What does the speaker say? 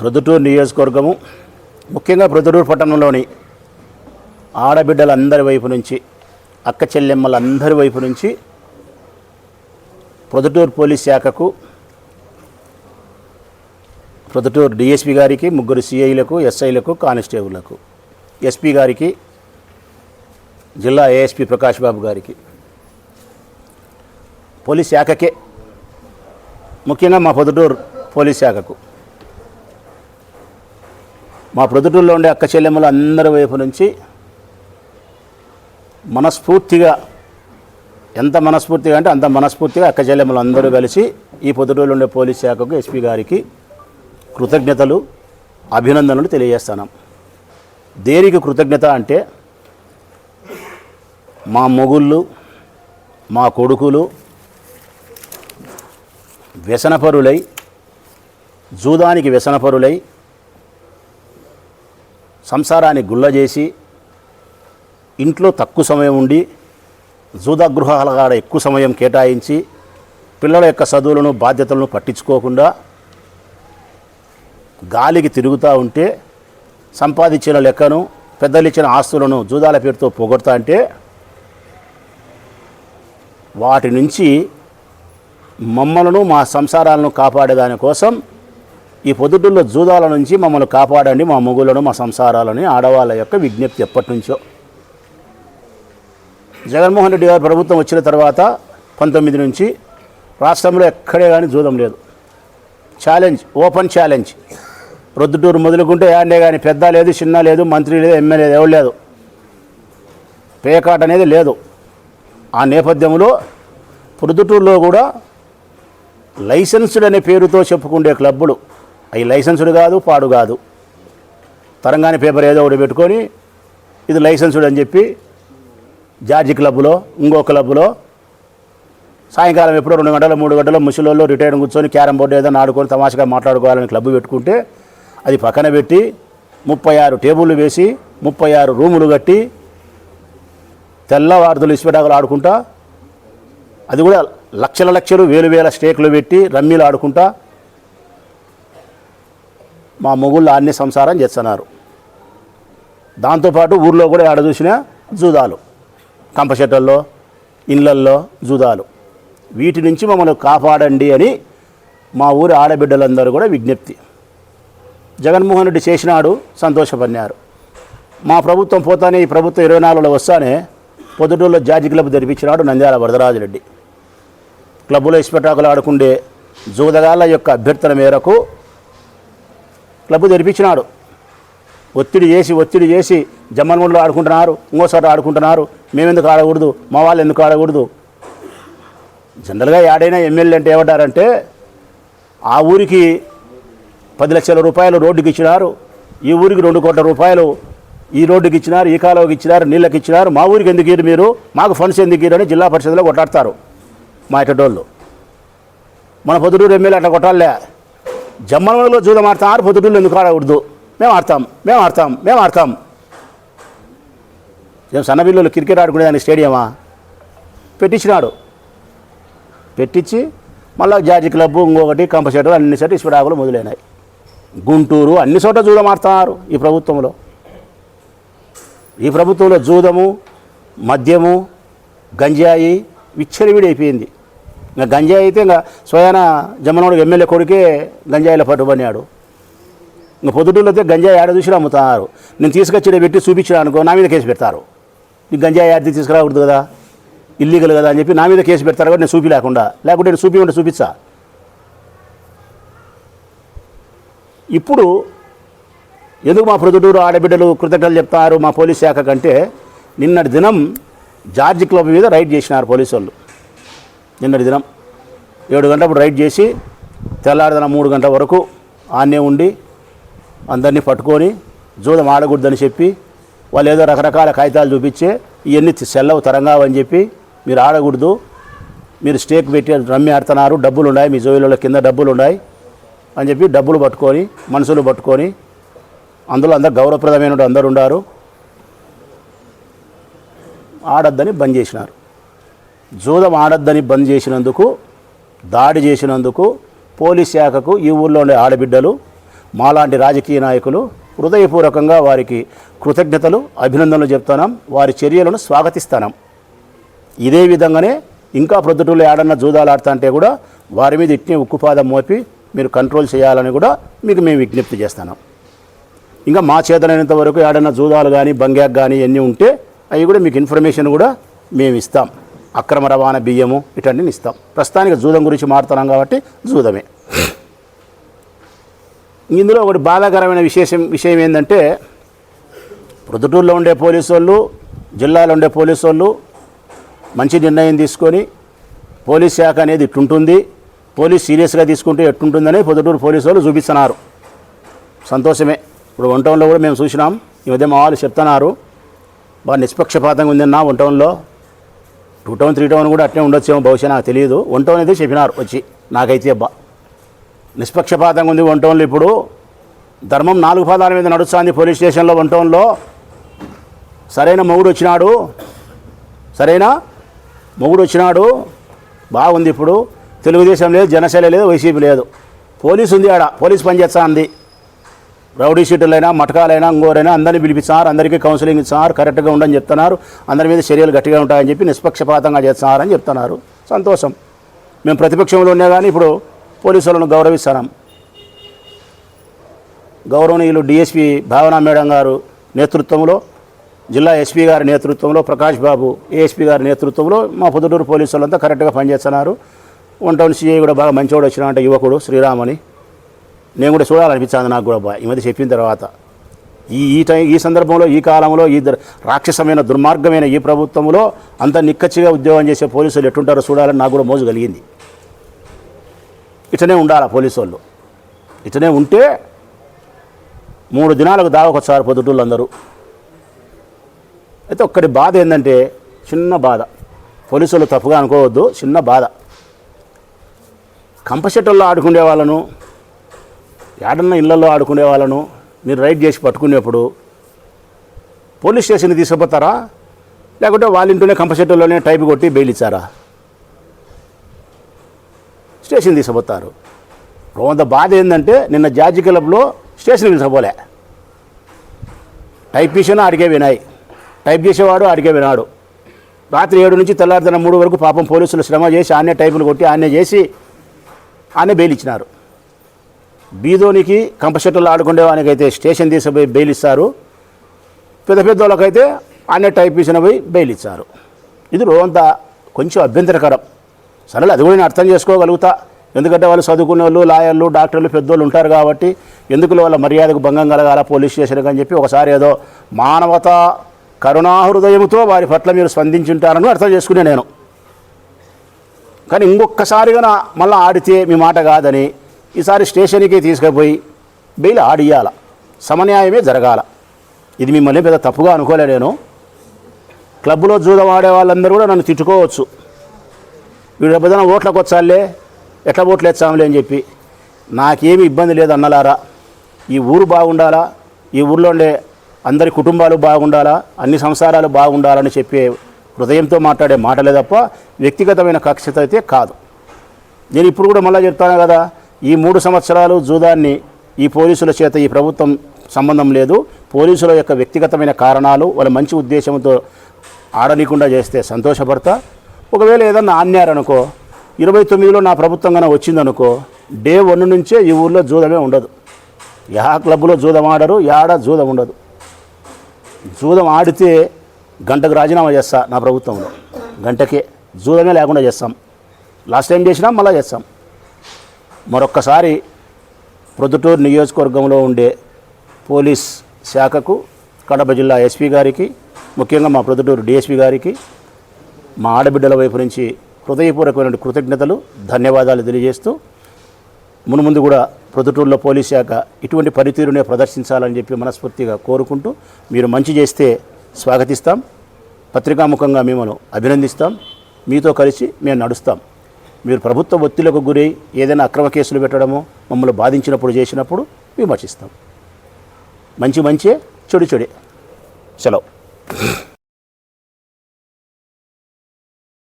ప్రొద్దుటూరు నియోజకవర్గము ముఖ్యంగా ప్రొద్దుటూరు పట్టణంలోని ఆడబిడ్డలందరి వైపు నుంచి అక్క చెల్లెమ్మలందరి వైపు నుంచి ప్రొద్దుటూరు పోలీస్ శాఖకు ప్రొద్దుటూరు డిఎస్పి గారికి ముగ్గురు సిఐలకు ఎస్ఐలకు కానిస్టేబుల్లకు ఎస్పీ గారికి జిల్లా ఏఎస్పీ ప్రకాష్ బాబు గారికి. పోలీస్ శాఖకే ముఖ్యంగా మా పొద్దుటూరు పోలీస్ శాఖకు. మా ప్రొద్దుటూరులో ఉండే అక్క చెల్లెమ్మలు అందరి వైపు నుంచి మనస్ఫూర్తిగా ఎంత మనస్ఫూర్తిగా అంటే అంత మనస్ఫూర్తిగా అక్క చెల్లెమ్మలు అందరూ కలిసి ఈ పొద్దుటూరులో ఉండే పోలీస్ శాఖకు ఎస్పీ గారికి కృతజ్ఞతలు అభినందనలు తెలియజేస్తున్నాం. దేనికి కృతజ్ఞత అంటే మా మొగుళ్ళు మా కొడుకులు వ్యసనపరులై జూదానికి వ్యసనపరులై సంసారాన్ని గుల్ల చేసి ఇంట్లో తక్కువ సమయం ఉండి జూదగృహాల కాడ ఎక్కువ సమయం కేటాయించి పిల్లల యొక్క చదువులను బాధ్యతలను పట్టించుకోకుండా గాలికి తిరుగుతూ ఉంటే సంపాదించిన లెక్కను పెద్దలు ఇచ్చిన ఆస్తులను జూదాల పేరుతో పోగొడతా అంటే వాటి నుంచి మమ్మలను మా సంసారాలను కాపాడేదాని కోసం ఈ పొద్దుటూళ్ళ జూదాల నుంచి మమ్మల్ని కాపాడండి మా మొగులను మా సంసారాలని ఆడవాళ్ళ యొక్క విజ్ఞప్తి ఎప్పటి నుంచో జగన్మోహన్ రెడ్డి గారు ప్రభుత్వం వచ్చిన తర్వాత పంతొమ్మిది నుంచి రాష్ట్రంలో ఎక్కడే కానీ జూదం లేదు. Challenge open challenge. రొద్దుటూరు మొదలుకుంటే యాండే కానీ పెద్ద లేదు చిన్న లేదు మంత్రి లేదు ఎమ్మెల్యే లేదు ఎవరు లేదు. పేకాట అనేది లేదు. ఆ నేపథ్యంలో ప్రొద్దుటూరులో కూడా లైసెన్స్డ్ అనే పేరుతో చెప్పుకుండే క్లబ్బులు అవి లైసెన్సుడు కాదు పాడు కాదు. తరంగాని పేపర్ ఏదో ఒకటి పెట్టుకొని ఇది లైసెన్సుడు అని చెప్పి జార్జి క్లబ్లో ఇంకో క్లబ్లో సాయంకాలం ఎప్పుడో రెండు గంటల మూడు గంటలు ముసలిలో రిటైర్ కూర్చొని క్యారం బోర్డు ఏదైనా ఆడుకొని తమాషగా మాట్లాడుకోవాలని క్లబ్ పెట్టుకుంటే అది పక్కన పెట్టి ముప్పై ఆరు టేబుళ్ళు వేసి ముప్పై ఆరు రూములు కట్టి తెల్లవారుదలు ఇసుపెటాకులు ఆడుకుంటా అది కూడా లక్షల లక్షలు వేలు వేల స్టేకులు పెట్టి రమ్మీలు ఆడుకుంటా మా మొగుళ్ళు అన్ని సంసారం చేస్తున్నారు. దాంతోపాటు ఊర్లో కూడా ఆడ చూసిన జూదాలు. కంపచెట్టల్లో ఇళ్ళల్లో జూదాలు. వీటి నుంచి మమ్మల్ని కాపాడండి అని మా ఊరి ఆడబిడ్డలందరూ కూడా విజ్ఞప్తి. జగన్మోహన్ రెడ్డి చేసినాడు సంతోషపడినారు. మా ప్రభుత్వం పోతానే ఈ ప్రభుత్వం ఇరవై నాలుగులో వస్తానే పొద్దుటూరులో జార్జి క్లబ్ తెరిపించినాడు నంద్యాల వరదరాజరెడ్డి. క్లబ్బులో ఇస్పెటాకులు ఆడుకుండే జూదగాళ్ళ యొక్క అభ్యర్థన మేరకు క్లబ్ తెరిపించినాడు ఒత్తిడి చేసి ఒత్తిడి చేసి జమ్మన్మూడిలో ఆడుకుంటున్నారు ఇంకోసారి ఆడుకుంటున్నారు. మేమెందుకు ఆడకూడదు? మా వాళ్ళు ఎందుకు ఆడకూడదు? జనరల్గా యాడైనా ఎమ్మెల్యే అంటే ఏమంటారంటే ఆ ఊరికి పది లక్షల రూపాయలు రోడ్డుకి ఇచ్చినారు. ఈ ఊరికి రెండు కోట్ల రూపాయలు ఈ రోడ్డుకి ఇచ్చినారు ఈ కాలువకి ఇచ్చినారు నీళ్ళకి ఇచ్చినారు. మా ఊరికి ఎందుకు ఇరు మీరు? మాకు ఫండ్స్ ఎందుకు ఇరు అని జిల్లా పరిషత్లో కొట్లాడతారు మా ఇటోళ్ళు మన పొద్దుటూరు ఎమ్మెల్యే అట్లా కొట్టాలే. జమ్మలలో జూదం ఆడతారు పొద్దుటూళ్ళు ఎందుకు ఆడకూడదు? మేము ఆడతాం మేము ఆడతాం మేము ఆడతాం. మేము సన్న పిల్లలు క్రికెట్ ఆడుకునేదానికి స్టేడియమా? పెట్టించినాడు. పెట్టించి మళ్ళీ జార్జి క్లబ్ ఇంకొకటి కంపసేటర్ అన్ని చోట ఇసుపడాకులు మొదలైనాయి. గుంటూరు అన్ని చోట్ల జూదం ఆడుతున్నారు ఈ ప్రభుత్వంలో. ఈ ప్రభుత్వంలో జూదము మద్యము గంజాయి విచ్చలవిడి అయిపోయింది ఇంకా గంజాయి అయితే ఇంకా స్వయాన జమ్మనోడు ఎమ్మెల్యే కొడుకే గంజాయిలో పట్టుబడినాడు ఇంకా పొద్దుటూళ్ళు అయితే గంజాయి ఆడ చూసి అమ్ముతున్నారు నేను తీసుకొచ్చి పెట్టి చూపించిన అనుకో నా మీద కేసు పెడతారు. నీకు గంజాయి ఆడితే తీసుకురాకూడదు కదా? ఇల్లీగల్ కదా అని చెప్పి నా మీద కేసు పెడతారు కాబట్టి నేను చూపి లేకుండా. లేకుంటే నేను చూపి ఉంటే చూపించా ఇప్పుడు ఎందుకు మా ప్రొద్దుటూరు ఆడబిడ్డలు కృతజ్ఞతలు చెప్తారు మా పోలీస్ శాఖ కంటే? నిన్నటి దినం జార్జి క్లబ్ మీద రైడ్ చేసినారు పోలీసు వాళ్ళు నిన్నటి దినం. ఏడు గంటలప్పుడు రైడ్ చేసి తెల్లారిదన మూడు గంటల వరకు ఆన్నే ఉండి అందరినీ పట్టుకొని జూదం ఆడకూడదని చెప్పి వాళ్ళు ఏదో రకరకాల కాగితాలు చూపించే ఇవన్నీ సెల్లవు తరంగావు అని చెప్పి మీరు ఆడకూడదు. మీరు స్టేక్ పెట్టి రమ్మి ఆడుతున్నారు. డబ్బులు ఉన్నాయి. మీ జోయిలలో కింద డబ్బులు ఉన్నాయి అని చెప్పి డబ్బులు పట్టుకొని మనుషులు పట్టుకొని అందులో అందరు గౌరవప్రదమైన అందరు ఉండారు. ఆడొద్దని బంద్ చేసినారు. జూదం ఆడొద్దని బంద్ చేసినందుకు దాడి చేసినందుకు పోలీస్ శాఖకు ఈ ఊళ్ళో ఉండే ఆడబిడ్డలు మాలాంటి రాజకీయ నాయకులు హృదయపూర్వకంగా వారికి కృతజ్ఞతలు అభినందనలు చెప్తున్నాం. వారి చర్యలను స్వాగతిస్తున్నాం. ఇదే విధంగానే ఇంకా ప్రొద్దుటూళ్ళు ఏడన్నా జూదాలు ఆడుతా అంటే కూడా వారి మీద ఇట్నే ఉక్కుపాదం మోపి మీరు కంట్రోల్ చేయాలని కూడా మీకు మేము విజ్ఞప్తి చేస్తున్నాం. ఇంకా మా చేతనైనంత వరకు ఏడన్నా జూదాలు కానీ బంగ్యాక్ కానీ ఎన్ని ఉంటే అవి కూడా మీకు ఇన్ఫర్మేషన్ కూడా మేము ఇస్తాం. అక్రమ రవాణా బియ్యము ఇటన్నీ ఇస్తాం ప్రస్తుతానికి జూదం గురించి మారుతున్నాం కాబట్టి జూదమే. ఇందులో ఒకటి బాధాకరమైన విశేషం విషయం ఏంటంటే ప్రొద్దుటూరులో ఉండే పోలీసు వాళ్ళు జిల్లాలో ఉండే పోలీసు వాళ్ళు మంచి నిర్ణయం తీసుకొని పోలీస్ శాఖ అనేది ఇట్టుంటుంది. పోలీస్ సీరియస్గా తీసుకుంటే ఎట్టుంటుందని పొద్దుటూరు పోలీసు వాళ్ళు చూపిస్తున్నారు. సంతోషమే. ఇప్పుడు వన్ టౌన్లో కూడా మేము చూసినాం. ఈ మధ్య మా వాళ్ళు చెప్తున్నారు. బాగా నిష్పక్షపాతంగా ఉందన్నా వన్ టౌన్లో. టూ టౌన్ త్రీ టౌన్ కూడా అట్లే ఉండొచ్చేమో బహుశా నాకు తెలియదు వన్ టౌన్ అయితే చెప్పినారు వచ్చి. నాకైతే అబ్బా నిష్పక్షపాతంగా ఉంది వన్ టౌన్లో ఇప్పుడు. ధర్మం నాలుగు పాదాల మీద నడుస్తుంది పోలీస్ స్టేషన్లో వన్ టౌన్లో. సరైన మొగుడు వచ్చినాడు. సరైన మొగుడు వచ్చినాడు. బాగుంది ఇప్పుడు. తెలుగుదేశం లేదు జనసేన లేదు వైసీపీ లేదు. పోలీసు ఉంది ఆడ. పోలీస్ పనిచేస్తా అంది ఉంది రౌడీ షీటులైనా మటకాలైనా ఇంకోరైనా అందరినీ పిలిపిస్తున్నారు అందరికీ కౌన్సిలింగ్ ఇస్తున్నారు కరెక్ట్గా ఉండని చెప్తున్నారు. అందరి మీద చర్యలు గట్టిగా ఉంటాయని చెప్పి నిష్పక్షపాతంగా చేస్తున్నారని చెప్తున్నారు. సంతోషం. మేము ప్రతిపక్షంలో ఉన్నా కానీ ఇప్పుడు పోలీసులను గౌరవిస్తున్నాం. గౌరవనీయులు డిఎస్పి భావనా మేడం గారు నేతృత్వంలో జిల్లా ఎస్పీ గారి నేతృత్వంలో ప్రకాష్ బాబు ఏఎస్పీ గారి నేతృత్వంలో మా పొద్దుటూరు పోలీసు వాళ్ళంతా కరెక్ట్గా పనిచేస్తున్నారు. వన్ టౌన్ సిఐ కూడా బాగా మంచివాడు వచ్చిన అంటే యువకుడు శ్రీరామని. నేను కూడా చూడాలనిపించింది నాకు కూడా ఈ మధ్య చెప్పిన తర్వాత ఈ ఈ టైం ఈ సందర్భంలో ఈ కాలంలో ఈ రాక్షసమైన దుర్మార్గమైన ఈ ప్రభుత్వంలో అంత నిక్కచ్చిగా ఉద్యోగం చేసే పోలీసులు ఎట్టుంటారో చూడాలని నాకు కూడా మోజు కలిగింది. ఇటనే ఉండాలి పోలీసు వాళ్ళు ఇటనే ఉంటే మూడు దినాలకు దావకొచ్చారు పొద్దుటూళ్ళు అందరూ అయితే ఒక్కటి బాధ ఏంటంటే చిన్న బాధ. పోలీసులు తప్పుగా అనుకోవద్దు చిన్న బాధ. కంపషెట్టల్లో ఆడుకునే వాళ్ళను ఏడన్న ఇళ్ళలో ఆడుకునే వాళ్ళను మీరు రైడ్ చేసి పట్టుకునేప్పుడు పోలీస్ స్టేషన్కి తీసుకుపోతారా? లేకుంటే వాళ్ళ ఇంట్లోనే కంపల్సరీలోనే టైప్ కొట్టి బెయిల్ ఇచ్చారా? స్టేషన్ తీసుకుపోతారు. కొంత బాధ ఏంటంటే నిన్న జార్జి క్లబ్లో స్టేషన్కి తీసుకుపోలే. టైప్ చేసినా అడిగే వినాయి. టైప్ చేసేవాడు అడిగే వినాడు. రాత్రి ఏడు నుంచి తెల్లారితన మూడు వరకు పాపం పోలీసులు శ్రమ చేసి ఆనే టైపులు కొట్టి ఆనే చేసి ఆనే బెయిల్ ఇచ్చినారు. బీదోనికి కంపషెట్టర్లు ఆడుకునే వానికైతే స్టేషన్ తీసుకుపోయి బెయిల్ ఇస్తారు పెద్ద పెద్ద వాళ్ళకైతే ఆనే టైప్ చేసిన పోయి బెయిల్ ఇచ్చారు ఇది రోజంతా కొంచెం అభ్యంతరకరం. సరే అది కూడా నేను అర్థం చేసుకోగలుగుతా. ఎందుకంటే వాళ్ళు చదువుకునే వాళ్ళు లాయర్లు డాక్టర్లు పెద్దోళ్ళు ఉంటారు కాబట్టి ఎందుకు వాళ్ళ మర్యాదకు భంగం కలగాల పోలీస్ స్టేషన్కి అని చెప్పి ఒకసారి ఏదో మానవత కరుణాహృదయంతో వారి పట్ల మీరు స్పందించుంటారని అర్థం చేసుకునే నేను. కానీ ఇంకొకసారిగా మళ్ళీ ఆడితే మీ మాట కాదని ఈసారి స్టేషన్కి తీసుకుపోయి బెయిల్ ఆడియాల సమన్యాయమే జరగాల. ఇది మిమ్మల్ని పెద్ద తప్పుగా అనుకోలే నేను. క్లబ్లో జూదం ఆడే వాళ్ళందరూ కూడా నన్ను తిట్టుకోవచ్చు. వీడు పెద్దన ఓట్లకు వచ్చాలే ఎట్లా ఓట్లు ఎచ్చాంలే అని చెప్పి. నాకేమి ఇబ్బంది లేదు అన్నలారా. ఈ ఊరు బాగుండాలా? ఈ ఊర్లో ఉండే అందరి కుటుంబాలు బాగుండాలా? అన్ని సంసారాలు బాగుండాలని చెప్పే హృదయంతో మాట్లాడే మాటలే తప్ప వ్యక్తిగతమైన కక్షత అయితే కాదు. నేను ఇప్పుడు కూడా మళ్ళీ చెప్తాను కదా ఈ మూడు సంవత్సరాలు జూదాన్ని ఈ పోలీసుల చేత ఈ ప్రభుత్వం సంబంధం లేదు. పోలీసుల యొక్క వ్యక్తిగతమైన కారణాలు వాళ్ళ మంచి ఉద్దేశంతో ఆడనీయకుండా చేస్తే సంతోషపడతా. ఒకవేళ ఏదన్నా ఆన్యారనుకో ఇరవై తొమ్మిదిలో నా ప్రభుత్వం కన్నా వచ్చిందనుకో డే వన్ నుంచే ఈ ఊర్లో జూదమే ఉండదు. యా క్లబ్లో జూదం ఆడరు యాడ జూదం ఉండదు. జూదం ఆడితే గంటకు రాజీనామా చేస్తా నా ప్రభుత్వంలో. గంటకే జూదమే లేకుండా చేస్తాం. లాస్ట్ టైం చేసినాం మళ్ళీ చేస్తాం. మరొక్కసారి ప్రొద్దుటూరు నియోజకవర్గంలో ఉండే పోలీస్ శాఖకు కడప జిల్లా ఎస్పీ గారికి ముఖ్యంగా మా ప్రొద్దుటూరు డిఎస్పీ గారికి మా ఆడబిడ్డల వైపు నుంచి హృదయపూర్వకమైన కృతజ్ఞతలు ధన్యవాదాలు తెలియజేస్తూ మునుముందు కూడా ప్రొద్దుటూరులో పోలీస్ శాఖ ఇటువంటి పనితీరునే ప్రదర్శించాలని చెప్పి మనస్ఫూర్తిగా కోరుకుంటూ మీరు మంచి చేస్తే స్వాగతిస్తాం. పత్రికాముఖంగా మిమ్మల్ని అభినందిస్తాం. మీతో కలిసి మేము నడుస్తాం. మీరు ప్రభుత్వ ఒత్తిళ్ళకు గురై ఏదైనా అక్రమ కేసులు పెట్టడమో మమ్మల్ని బాధించినప్పుడు చేసినప్పుడు విమర్శిస్తాం. మంచి మంచే చెడు చెడే. సెలవు.